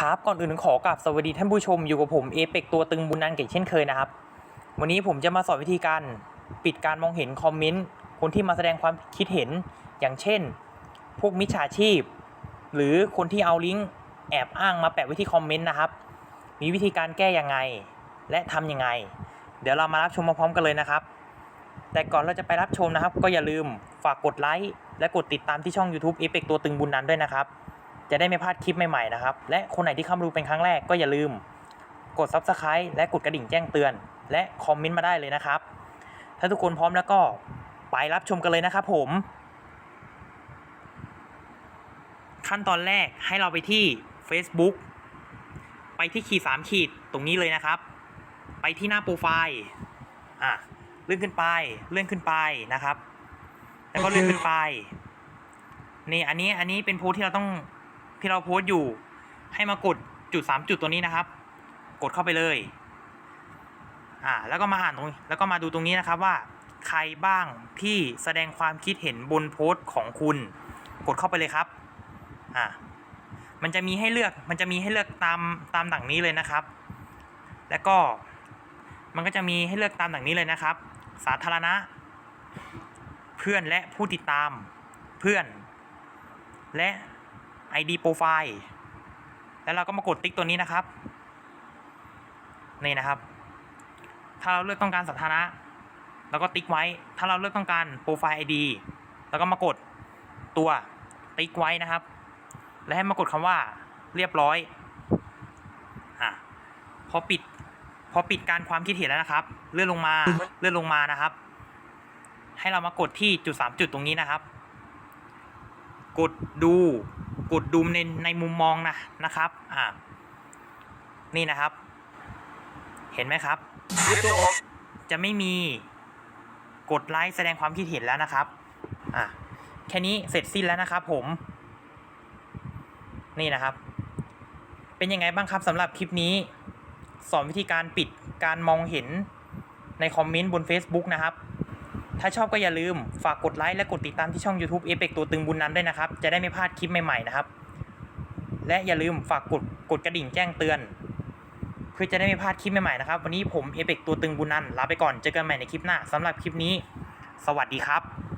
ครับก่อนอื่นขอกราบสวัสดีท่านผู้ชมอยู่กับผมเอเปกตัวตึงบุญนันเก่งเช่นเคยนะครับ วันนี้ผมจะมาสอนวิธีการปิดการมองเห็นคอมเมนต์คนที่มาแสดงความคิดเห็นอย่างเช่น พวกมิจฉาชีพ หรือคนที่เอาลิงก์แอบอ้างมาแปะไว้ที่คอมเมนต์นะครับ มีวิธีการแก้ยังไง และทำยังไง เดี๋ยวเรามารับชมมาพร้อมกันเลยนะครับ แต่ก่อนเราจะไปรับชมนะครับ ก็อย่าลืมฝากกดไลค์และกดติดตามที่ช่อง YouTube เอเปกตัวตึงบุญนันด้วยนะครับ จะได้ไม่พลาดคลิปใหม่ๆนะครับ และคนไหนที่เข้ามาดูเป็นครั้งแรกก็อย่าลืม กด Subscribe และกดกระดิ่งแจ้งเตือน และคอมเมนต์มาได้เลยนะครับ ถ้าทุกคนพร้อมแล้วก็ไปรับชมกันเลยนะครับผม ขั้นตอนแรกให้เราไปที่ Facebook ไปที่ขีด3ขีดตรงนี้เลยนะครับ ไปที่หน้าโปรไฟล์อะเลื่อนขึ้นไปเลื่อนขึ้นไปนะครับ แล้วก็เลื่อนขึ้นไปนี่อันนี้อันนี้เป็นโพสที่เราต้อง ที่เราโพสต์อยู่ ให้มากดจุดสามจุดตัวนี้นะครับ กดเข้าไปเลย อ่า แล้วก็มาอ่านตรงแล้วก็มาดูตรงนี้นะครับว่า ใครบ้างที่แสดงความคิดเห็นบนโพสต์ของคุณ กดเข้าไปเลยครับ อ่า มันจะมีให้เลือก มันจะมีให้เลือกตามตามดังนี้เลยนะครับ แล้วก็มันก็จะมีให้เลือกตามดังนี้เลยนะครับ สาธารณะ เพื่อนและผู้ติดตาม เพื่อน และ ID โปรไฟล์แล้วเราก็มากดติ๊กตัวนี้นะครับ นี่นะครับ ถ้าเราเลือกต้องการสถานะเราก็ติ๊กไว้ ถ้าเราเลือกต้องการโปรไฟล์ ID แล้วก็มากดตัวติ๊กไว้นะครับ และให้มากดคำว่าเรียบร้อยอะพอปิดพอปิดการความคิดเห็นแล้วนะครับ เลื่อนลงมาเลื่อนลงมานะครับ ให้เรามากดที่จุดสามจุดตรงนี้นะครับ กดดูกดดูในในมุมมองนะนะครับอ่านี่นะครับ เห็นไหมครับจะไม่มีกดไลค์แสดงความคิดเห็นแล้วนะครับอะแค่นี้เสร็จสิ้นแล้วนะครับผม นี่นะครับ เป็นยังไงบ้างครับสำหรับคลิปนี้ สอนวิธีการปิดการมองเห็นในคอมเมนต์บน Facebook นะครับ ถ้าชอบก็อย่าลืมฝากกดไลค์และกดติดตามที่ช่อง YouTube เอเปกตัวตึงบุญนั้นด้วยนะครับ จะได้ไม่พลาดคลิปใหม่ๆนะครับ และอย่าลืมฝากกดกดกระดิ่งแจ้งเตือน เพื่อจะได้ไม่พลาดคลิปใหม่ๆนะครับ วันนี้ผมเอเปกตัวตึงบุญนันลาไปก่อนเจอกันใหม่ในคลิปหน้าสำหรับคลิปนี้ สวัสดีครับ